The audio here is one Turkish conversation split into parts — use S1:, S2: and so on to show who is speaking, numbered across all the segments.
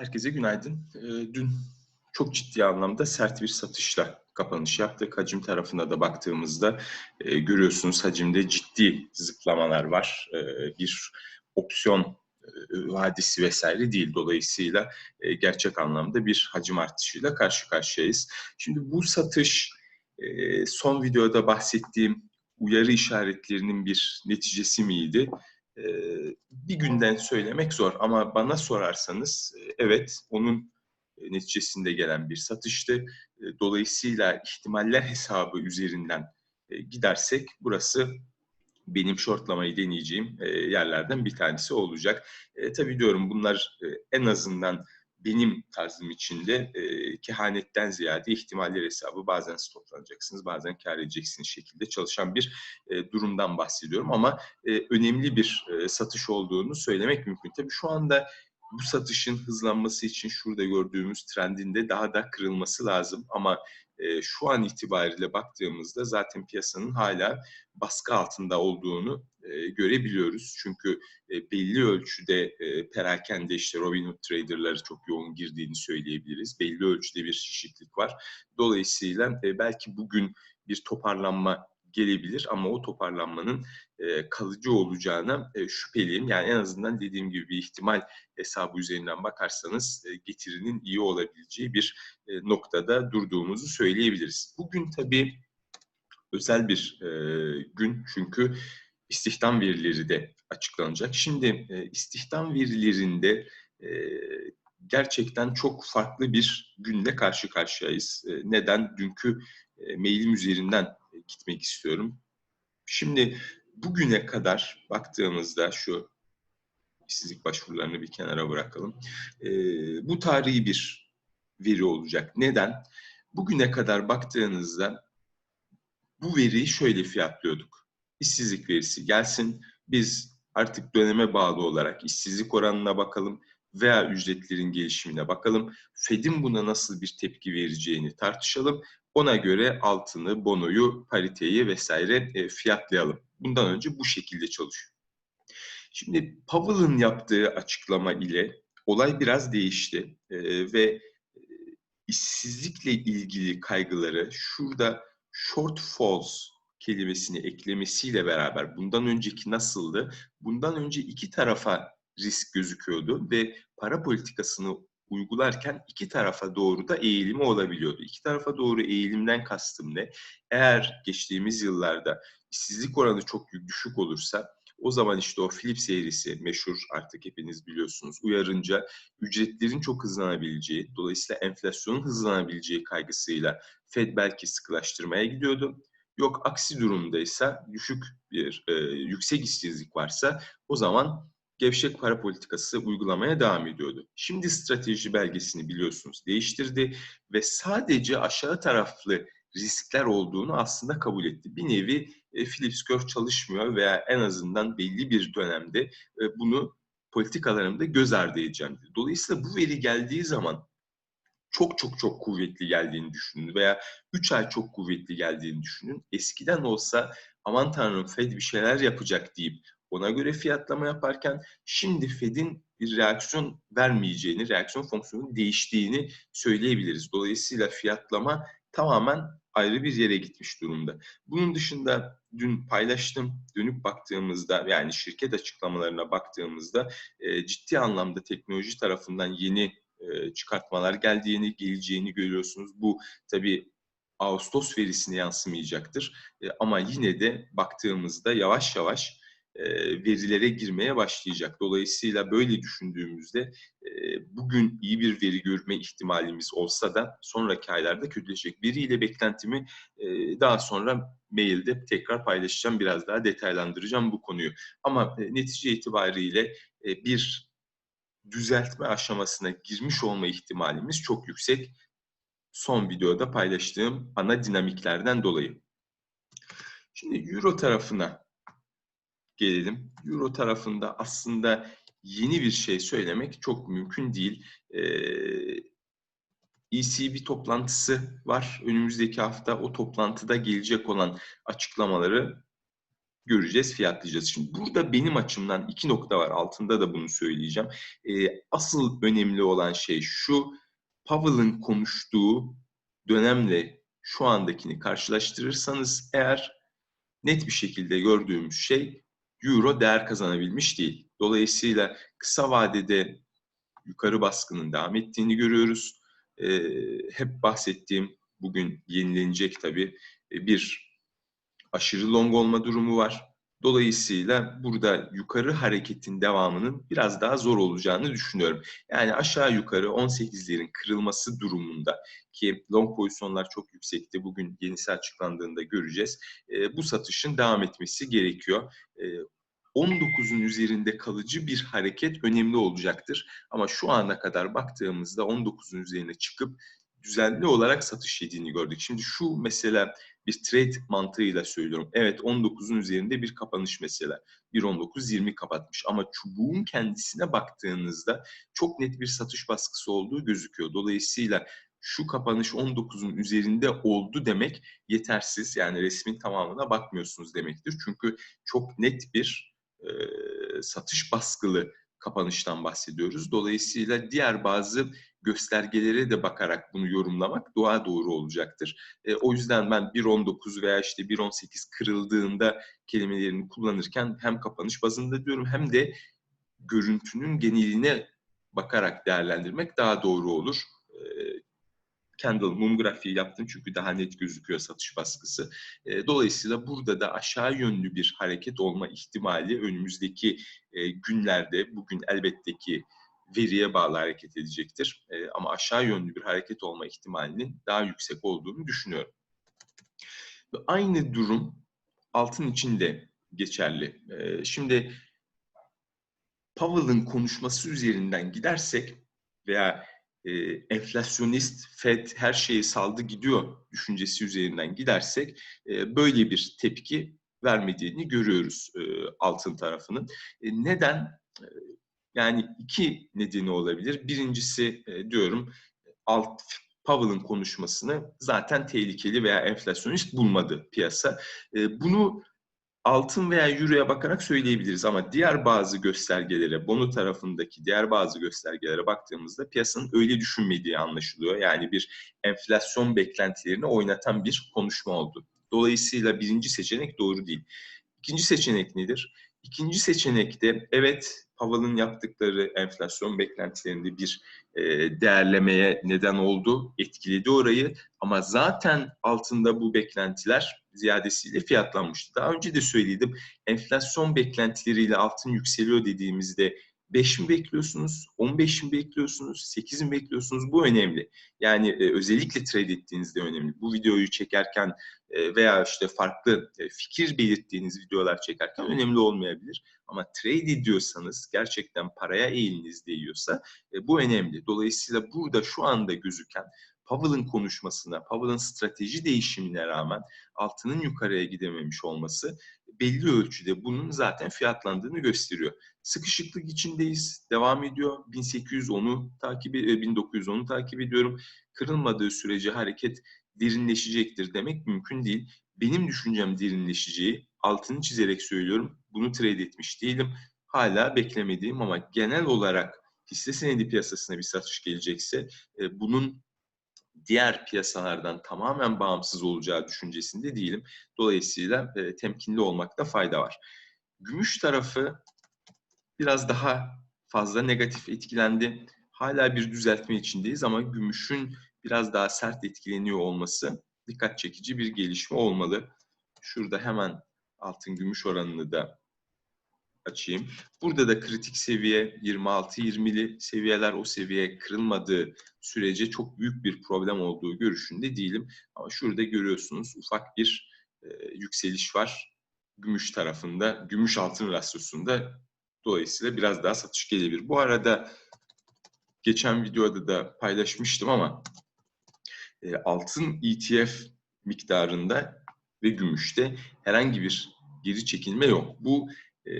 S1: Herkese günaydın. Ee, dün çok ciddi anlamda sert bir satışla kapanış yaptık. Hacim tarafına da baktığımızda e, görüyorsunuz hacimde ciddi zıplamalar var. E, bir opsiyon e, vadisi vesaire değil. Dolayısıyla e, gerçek anlamda bir hacim artışıyla karşı karşıyayız. Şimdi bu satış son videoda bahsettiğim uyarı işaretlerinin bir neticesi miydi? Bir günden söylemek zor ama bana sorarsanız evet onun neticesinde gelen bir satıştı. Dolayısıyla ihtimaller hesabı üzerinden gidersek burası benim shortlamayı deneyeceğim yerlerden bir tanesi olacak. E, tabii diyorum bunlar en azından benim tarzım içinde e, kehanetten ziyade ihtimaller hesabı bazen stoplanacaksınız, bazen kar edeceksiniz şekilde çalışan bir e, durumdan bahsediyorum. Ama e, önemli bir e, satış olduğunu söylemek mümkün. Tabii şu anda bu satışın hızlanması için şurada gördüğümüz trendinde daha da kırılması lazım. Ama e, şu an itibariyle baktığımızda zaten piyasanın hala baskı altında olduğunu e, görebiliyoruz. Çünkü e, belli ölçüde e, perakende işte Robinhood traderları çok yoğun girdiğini söyleyebiliriz. Belli ölçüde bir şişiklik var. Dolayısıyla e, belki bugün bir toparlanma gelebilir ama o toparlanmanın e, kalıcı olacağına e, şüpheliyim. Yani en azından dediğim gibi bir ihtimal hesabı üzerinden bakarsanız e, getirinin iyi olabileceği bir e, noktada durduğumuzu söyleyebiliriz. Bugün tabii özel bir e, gün çünkü istihdam verileri de açıklanacak. Şimdi e, istihdam verilerinde e, gerçekten çok farklı bir günle karşı karşıyayız. E, neden? Dünkü e, mailim üzerinden gitmek istiyorum. Şimdi bugüne kadar baktığımızda şu işsizlik başvurularını bir kenara bırakalım. E, bu tarihi bir veri olacak. Neden? Bugüne kadar baktığınızda bu veriyi şöyle fiyatlıyorduk. İşsizlik verisi gelsin, biz artık döneme bağlı olarak işsizlik oranına bakalım veya ücretlerin gelişimine bakalım. Fed'in buna nasıl bir tepki vereceğini tartışalım. Ona göre altını, bonoyu, pariteyi vesaire e, fiyatlayalım. Bundan önce bu şekilde çalışıyor. Şimdi Powell'ın yaptığı açıklama ile olay biraz değişti e, ve e, işsizlikle ilgili kaygıları şurada shortfalls kelimesini eklemesiyle beraber bundan önceki nasıldı? Bundan önce iki tarafa risk gözüküyordu ve para politikasını uygularken iki tarafa doğru da eğilimi olabiliyordu. İki tarafa doğru eğilimden kastım ne? Eğer geçtiğimiz yıllarda işsizlik oranı çok düşük olursa o zaman işte o Philips eğrisi meşhur artık hepiniz biliyorsunuz uyarınca ücretlerin çok hızlanabileceği, dolayısıyla enflasyonun hızlanabileceği kaygısıyla Fed belki sıkılaştırmaya gidiyordu. Yok aksi durumdaysa düşük bir e, yüksek işsizlik varsa o zaman gevşek para politikası uygulamaya devam ediyordu. Şimdi strateji belgesini biliyorsunuz değiştirdi ve sadece aşağı taraflı riskler olduğunu aslında kabul etti. Bir nevi e, Philips Curve çalışmıyor veya en azından belli bir dönemde e, bunu politikalarımda göz ardı edeceğim dedi. Dolayısıyla bu veri geldiği zaman çok çok çok kuvvetli geldiğini düşünün veya 3 ay çok kuvvetli geldiğini düşünün. Eskiden olsa aman tanrım Fed bir şeyler yapacak deyip ona göre fiyatlama yaparken şimdi Fed'in bir reaksiyon vermeyeceğini, reaksiyon fonksiyonunun değiştiğini söyleyebiliriz. Dolayısıyla fiyatlama tamamen ayrı bir yere gitmiş durumda. Bunun dışında dün paylaştım, dönüp baktığımızda yani şirket açıklamalarına baktığımızda e, ciddi anlamda teknoloji tarafından yeni e, çıkartmalar geldiğini, geleceğini görüyorsunuz. Bu tabii Ağustos verisine yansımayacaktır. E, ama yine de baktığımızda yavaş yavaş verilere girmeye başlayacak. Dolayısıyla böyle düşündüğümüzde e, bugün iyi bir veri görme ihtimalimiz olsa da sonraki aylarda kötüleşecek. Veriyle beklentimi e, daha sonra mailde tekrar paylaşacağım. Biraz daha detaylandıracağım bu konuyu. Ama netice itibariyle bir düzeltme aşamasına girmiş olma ihtimalimiz çok yüksek. Son videoda paylaştığım ana dinamiklerden dolayı. Şimdi Euro tarafına gelelim. Euro tarafında aslında yeni bir şey söylemek çok mümkün değil. Ee, ECB toplantısı var önümüzdeki hafta. O toplantıda gelecek olan açıklamaları göreceğiz, fiyatlayacağız. Şimdi burada benim açımdan iki nokta var. Altında da bunu söyleyeceğim. E, asıl önemli olan şey şu, Powell'ın konuştuğu dönemle şu andakini karşılaştırırsanız eğer net bir şekilde gördüğümüz şey Euro değer kazanabilmiş değil. Dolayısıyla kısa vadede yukarı baskının devam ettiğini görüyoruz. E, hep bahsettiğim bugün yenilenecek tabii bir aşırı long olma durumu var. Dolayısıyla burada yukarı hareketin devamının biraz daha zor olacağını düşünüyorum. Yani aşağı yukarı 18'lerin kırılması durumunda ki long pozisyonlar çok yüksekti. Bugün yenisi açıklandığında göreceğiz. E, bu satışın devam etmesi gerekiyor. E, 19'un üzerinde kalıcı bir hareket önemli olacaktır. Ama şu ana kadar baktığımızda 19'un üzerine çıkıp düzenli olarak satış yediğini gördük. Şimdi şu mesela bir trade mantığıyla söylüyorum. Evet 19'un üzerinde bir kapanış mesela. 1.19-20 kapatmış ama çubuğun kendisine baktığınızda çok net bir satış baskısı olduğu gözüküyor. Dolayısıyla şu kapanış 19'un üzerinde oldu demek yetersiz. Yani resmin tamamına bakmıyorsunuz demektir. Çünkü çok net bir e, satış baskılı kapanıştan bahsediyoruz. Dolayısıyla diğer bazı göstergelere de bakarak bunu yorumlamak daha doğru olacaktır. E, o yüzden ben 1.19 veya işte 1.18 kırıldığında kelimelerini kullanırken hem kapanış bazında diyorum hem de görüntünün geneline bakarak değerlendirmek daha doğru olur. E, Candle mum grafiği yaptım çünkü daha net gözüküyor satış baskısı. E, dolayısıyla burada da aşağı yönlü bir hareket olma ihtimali önümüzdeki e, günlerde bugün elbette ki veriye bağlı hareket edecektir. E, ama aşağı yönlü bir hareket olma ihtimalinin daha yüksek olduğunu düşünüyorum. Aynı durum altın için de geçerli. E, şimdi Powell'ın konuşması üzerinden gidersek veya e, enflasyonist FED her şeyi saldı gidiyor düşüncesi üzerinden gidersek e, böyle bir tepki vermediğini görüyoruz e, altın tarafının. E, neden? E, yani iki nedeni olabilir. Birincisi e, diyorum alt Powell'ın konuşmasını zaten tehlikeli veya enflasyonist bulmadı piyasa. E, bunu altın veya euroya bakarak söyleyebiliriz ama diğer bazı göstergelere, bono tarafındaki diğer bazı göstergelere baktığımızda piyasanın öyle düşünmediği anlaşılıyor. Yani bir enflasyon beklentilerini oynatan bir konuşma oldu. Dolayısıyla birinci seçenek doğru değil. İkinci seçenek nedir? İkinci seçenekte evet Powell'ın yaptıkları enflasyon beklentilerinde bir e, değerlemeye neden oldu, etkiledi orayı ama zaten altında bu beklentiler ziyadesiyle fiyatlanmıştı. Daha önce de söyledim, enflasyon beklentileriyle altın yükseliyor dediğimizde 5 mi bekliyorsunuz, 15 mi bekliyorsunuz, 8 mi bekliyorsunuz? Bu önemli. Yani e, özellikle trade ettiğinizde önemli. Bu videoyu çekerken e, veya işte farklı e, fikir belirttiğiniz videolar çekerken önemli olmayabilir. Ama trade ediyorsanız, gerçekten paraya eğiliniz değiyorsa e, bu önemli. Dolayısıyla burada şu anda gözüken Powell'ın konuşmasına, Powell'ın strateji değişimine rağmen altının yukarıya gidememiş olması belli ölçüde bunun zaten fiyatlandığını gösteriyor. Sıkışıklık içindeyiz. Devam ediyor. 1810'u takip 1910'u takip ediyorum. Kırılmadığı sürece hareket derinleşecektir demek mümkün değil. Benim düşüncem derinleşeceği, altını çizerek söylüyorum. Bunu trade etmiş değilim. Hala beklemediğim ama genel olarak hisse senedi piyasasına bir satış gelecekse e, bunun diğer piyasalardan tamamen bağımsız olacağı düşüncesinde değilim. Dolayısıyla e, temkinli olmakta fayda var. Gümüş tarafı biraz daha fazla negatif etkilendi. Hala bir düzeltme içindeyiz ama gümüşün biraz daha sert etkileniyor olması dikkat çekici bir gelişme olmalı. Şurada hemen altın gümüş oranını da açayım. Burada da kritik seviye 26-20'li seviyeler o seviye kırılmadığı sürece çok büyük bir problem olduğu görüşünde değilim. Ama şurada görüyorsunuz ufak bir e, yükseliş var. Gümüş tarafında, gümüş altın rasyosunda dolayısıyla biraz daha satış gelebilir. Bu arada geçen videoda da paylaşmıştım ama e, altın ETF miktarında ve gümüşte herhangi bir geri çekilme yok. Bu e,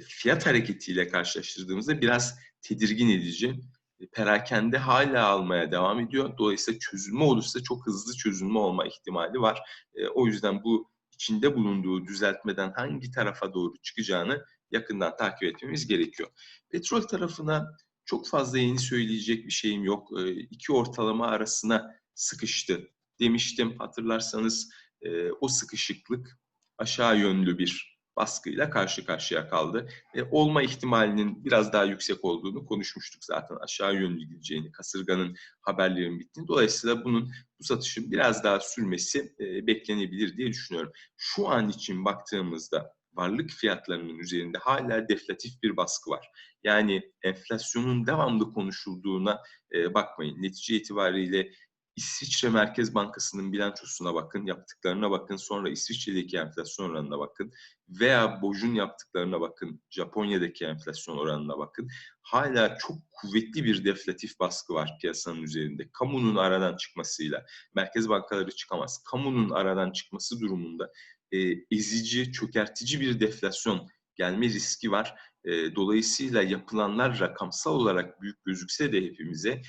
S1: fiyat hareketiyle karşılaştırdığımızda biraz tedirgin edici. E, perakende hala almaya devam ediyor. Dolayısıyla çözülme olursa çok hızlı çözülme olma ihtimali var. E, o yüzden bu içinde bulunduğu düzeltmeden hangi tarafa doğru çıkacağını yakından takip etmemiz gerekiyor. Petrol tarafına çok fazla yeni söyleyecek bir şeyim yok. E, iki ortalama arasına sıkıştı demiştim. Hatırlarsanız e, o sıkışıklık aşağı yönlü bir baskıyla karşı karşıya kaldı. E, olma ihtimalinin biraz daha yüksek olduğunu konuşmuştuk zaten. Aşağı yönlü gideceğini, kasırganın haberlerin bittiğini. Dolayısıyla bunun bu satışın biraz daha sürmesi e, beklenebilir diye düşünüyorum. Şu an için baktığımızda varlık fiyatlarının üzerinde hala deflatif bir baskı var. Yani enflasyonun devamlı konuşulduğuna e, bakmayın. Netice itibariyle İsviçre Merkez Bankası'nın bilançosuna bakın, yaptıklarına bakın, sonra İsviçre'deki enflasyon oranına bakın veya Boj'un yaptıklarına bakın, Japonya'daki enflasyon oranına bakın. Hala çok kuvvetli bir deflatif baskı var piyasanın üzerinde. Kamunun aradan çıkmasıyla, merkez bankaları çıkamaz. Kamunun aradan çıkması durumunda e, ezici, çökertici bir deflasyon gelme riski var. E, dolayısıyla yapılanlar rakamsal olarak büyük gözükse de hepimize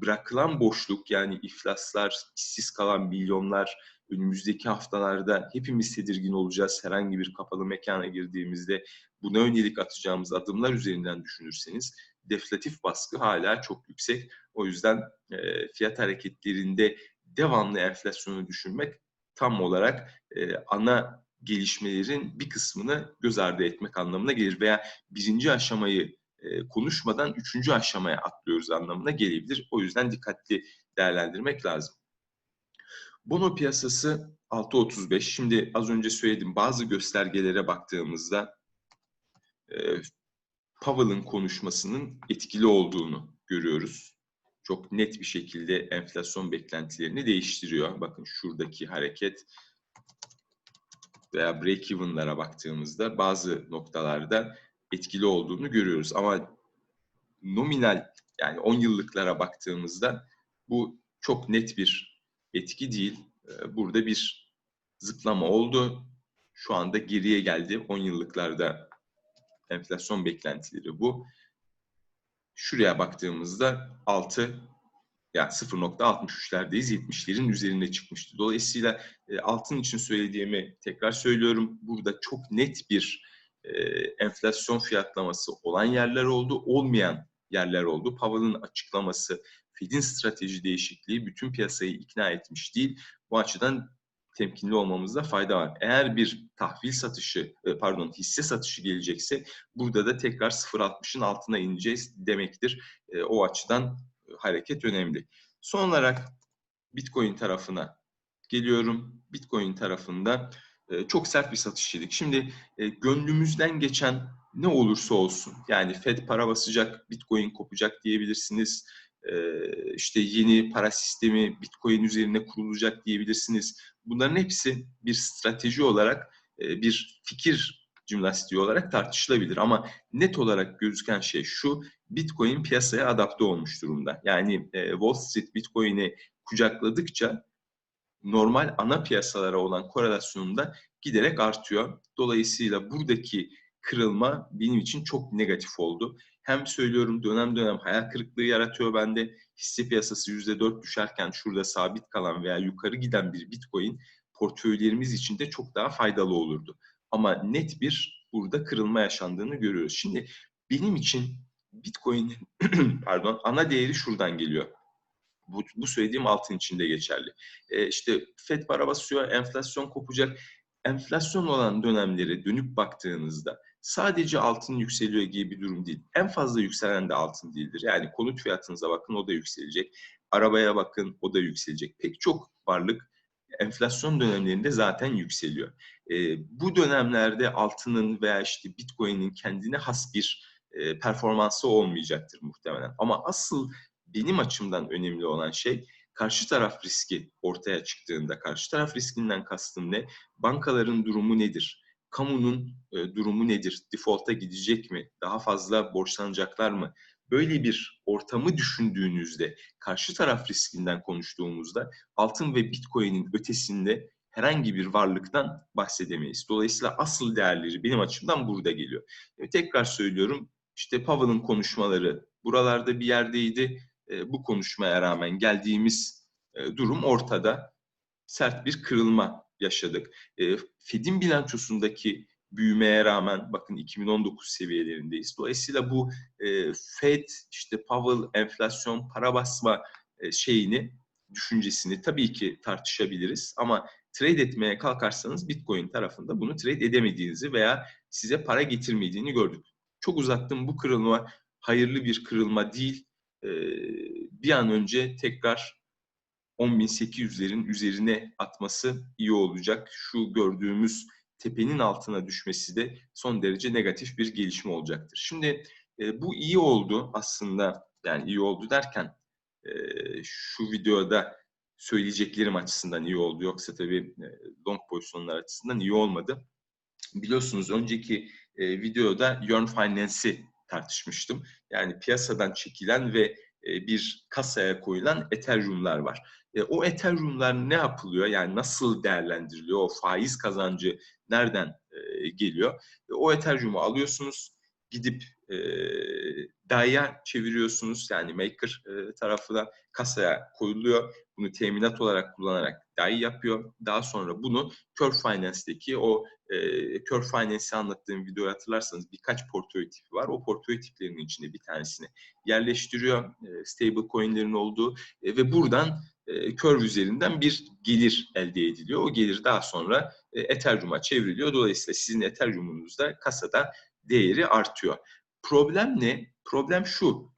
S1: bırakılan boşluk yani iflaslar, işsiz kalan milyonlar önümüzdeki haftalarda hepimiz tedirgin olacağız. Herhangi bir kapalı mekana girdiğimizde buna yönelik atacağımız adımlar üzerinden düşünürseniz deflatif baskı hala çok yüksek. O yüzden e, fiyat hareketlerinde devamlı enflasyonu düşürmek tam olarak e, ana gelişmelerin bir kısmını göz ardı etmek anlamına gelir veya birinci aşamayı konuşmadan üçüncü aşamaya atlıyoruz anlamına gelebilir. O yüzden dikkatli değerlendirmek lazım. Bono piyasası 6.35. Şimdi az önce söyledim bazı göstergelere baktığımızda e, Powell'ın konuşmasının etkili olduğunu görüyoruz. Çok net bir şekilde enflasyon beklentilerini değiştiriyor. Bakın şuradaki hareket veya break-even'lara baktığımızda bazı noktalarda etkili olduğunu görüyoruz. Ama nominal yani 10 yıllıklara baktığımızda bu çok net bir etki değil. Ee, burada bir zıplama oldu. Şu anda geriye geldi. 10 yıllıklarda enflasyon beklentileri bu. Şuraya baktığımızda 6 yani 0.63'lerdeyiz. 70'lerin üzerine çıkmıştı. Dolayısıyla e, altın için söylediğimi tekrar söylüyorum. Burada çok net bir e, enflasyon fiyatlaması olan yerler oldu, olmayan yerler oldu. Powell'ın açıklaması, Fed'in strateji değişikliği bütün piyasayı ikna etmiş değil. Bu açıdan temkinli olmamızda fayda var. Eğer bir tahvil satışı, e, pardon hisse satışı gelecekse burada da tekrar 0.60'ın altına ineceğiz demektir. E, o açıdan hareket önemli. Son olarak Bitcoin tarafına geliyorum. Bitcoin tarafında çok sert bir satış yedik. Şimdi e, gönlümüzden geçen ne olursa olsun yani Fed para basacak, Bitcoin kopacak diyebilirsiniz. E, işte yeni para sistemi Bitcoin üzerine kurulacak diyebilirsiniz. Bunların hepsi bir strateji olarak bir fikir jimnastiği olarak tartışılabilir. Ama net olarak gözüken şey şu, Bitcoin piyasaya adapte olmuş durumda. Yani Wall Street Bitcoin'i kucakladıkça normal ana piyasalara olan korelasyonunda giderek artıyor. Dolayısıyla buradaki kırılma benim için çok negatif oldu. Hem söylüyorum dönem dönem hayal kırıklığı yaratıyor bende. Hisse piyasası %4 düşerken şurada sabit kalan veya yukarı giden bir Bitcoin portföylerimiz için de çok daha faydalı olurdu. Ama net bir burada kırılma yaşandığını görüyoruz. Şimdi benim için Bitcoin'in pardon ana değeri şuradan geliyor. Bu, bu söylediğim altın içinde geçerli. E, işte FED para basıyor, enflasyon kopacak. Enflasyon olan dönemlere dönüp baktığınızda sadece altın yükseliyor gibi bir durum değil. En fazla yükselen de altın değildir. Yani konut fiyatınıza bakın o da yükselecek. Arabaya bakın o da yükselecek. Pek çok varlık enflasyon dönemlerinde zaten yükseliyor. E, bu dönemlerde altının veya işte Bitcoin'in kendine has bir e, performansı olmayacaktır muhtemelen. Ama asıl benim açımdan önemli olan şey karşı taraf riski ortaya çıktığında, karşı taraf riskinden kastım ne? Bankaların durumu nedir? Kamunun e, durumu nedir? Default'a gidecek mi? Daha fazla borçlanacaklar mı? Böyle bir ortamı düşündüğünüzde, karşı taraf riskinden konuştuğumuzda altın ve bitcoin'in ötesinde herhangi bir varlıktan bahsedemeyiz. Dolayısıyla asıl değerleri benim açımdan burada geliyor. E, tekrar söylüyorum, işte Powell'ın konuşmaları buralarda bir yerdeydi e, bu konuşmaya rağmen geldiğimiz e, durum ortada. Sert bir kırılma yaşadık. E, Fed'in bilançosundaki büyümeye rağmen bakın 2019 seviyelerindeyiz. Dolayısıyla bu Fed, işte Powell, enflasyon, para basma şeyini, düşüncesini tabii ki tartışabiliriz ama trade etmeye kalkarsanız Bitcoin tarafında bunu trade edemediğinizi veya size para getirmediğini gördük. Çok uzattım bu kırılma hayırlı bir kırılma değil. E, bir an önce tekrar 10.800'lerin üzerine atması iyi olacak. Şu gördüğümüz tepenin altına düşmesi de son derece negatif bir gelişme olacaktır. Şimdi e, bu iyi oldu aslında yani iyi oldu derken e, şu videoda söyleyeceklerim açısından iyi oldu. Yoksa tabii e, long pozisyonlar açısından iyi olmadı. Biliyorsunuz önceki videoda Yearn Finance'i tartışmıştım. Yani piyasadan çekilen ve e, bir kasaya koyulan Ethereum'lar var. E, o Ethereum'lar ne yapılıyor? Yani nasıl değerlendiriliyor? O faiz kazancı nereden e, geliyor? O Ethereum'u alıyorsunuz, gidip e, DAI'ya çeviriyorsunuz. Yani maker e, tarafına kasaya koyuluyor. Bunu teminat olarak kullanarak DAI yapıyor. Daha sonra bunu Curve Finance'deki o e, Curve Finance'i anlattığım videoyu hatırlarsanız birkaç portföy tipi var. O portföy tiplerinin içinde bir tanesini yerleştiriyor. E, stable coin'lerin olduğu e, ve buradan e, Curve üzerinden bir gelir elde ediliyor. O gelir daha sonra e, Ethereum'a çevriliyor. Dolayısıyla sizin Ethereum'unuz da kasada değeri artıyor. Problem ne? Problem şu.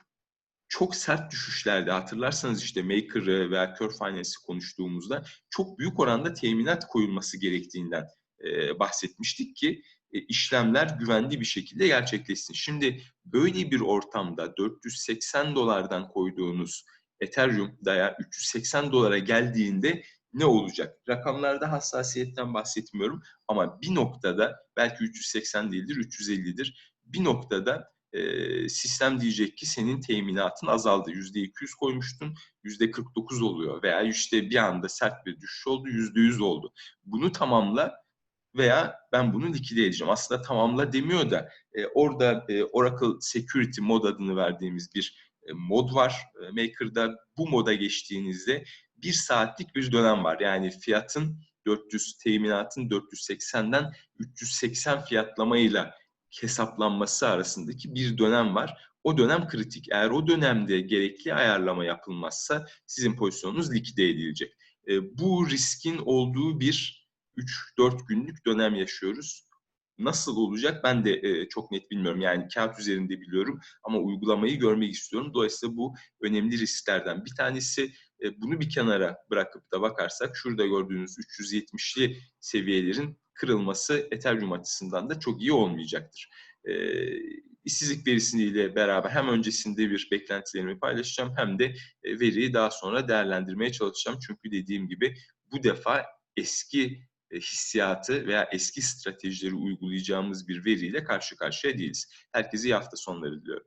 S1: Çok sert düşüşlerde hatırlarsanız işte Maker'ı veya Curve Finance'i konuştuğumuzda çok büyük oranda teminat koyulması gerektiğinden e, bahsetmiştik ki e, işlemler güvenli bir şekilde gerçekleşsin. Şimdi böyle bir ortamda 480 dolardan koyduğunuz Ethereum daya 380 dolara geldiğinde ne olacak? Rakamlarda hassasiyetten bahsetmiyorum ama bir noktada belki 380 değildir, 350'dir. Bir noktada e, sistem diyecek ki senin teminatın azaldı. %200 koymuştun, %49 oluyor veya işte bir anda sert bir düşüş oldu, %100 oldu. Bunu tamamla veya ben bunu likide edeceğim. Aslında tamamla demiyor da e, orada e, Oracle Security mod adını verdiğimiz bir mod var. Maker'da bu moda geçtiğinizde bir saatlik bir dönem var. Yani fiyatın 400 teminatın 480'den 380 fiyatlamayla hesaplanması arasındaki bir dönem var. O dönem kritik. Eğer o dönemde gerekli ayarlama yapılmazsa sizin pozisyonunuz likide edilecek. E, bu riskin olduğu bir 3-4 günlük dönem yaşıyoruz. Nasıl olacak ben de e, çok net bilmiyorum. Yani kağıt üzerinde biliyorum ama uygulamayı görmek istiyorum. Dolayısıyla bu önemli risklerden bir tanesi. E, bunu bir kenara bırakıp da bakarsak şurada gördüğünüz 370'li seviyelerin kırılması Ethereum açısından da çok iyi olmayacaktır. E, işsizlik verisiyle beraber hem öncesinde bir beklentilerimi paylaşacağım hem de e, veriyi daha sonra değerlendirmeye çalışacağım. Çünkü dediğim gibi bu defa eski e, hissiyatı veya eski stratejileri uygulayacağımız bir veriyle karşı karşıya değiliz. Herkese iyi hafta sonları diliyorum.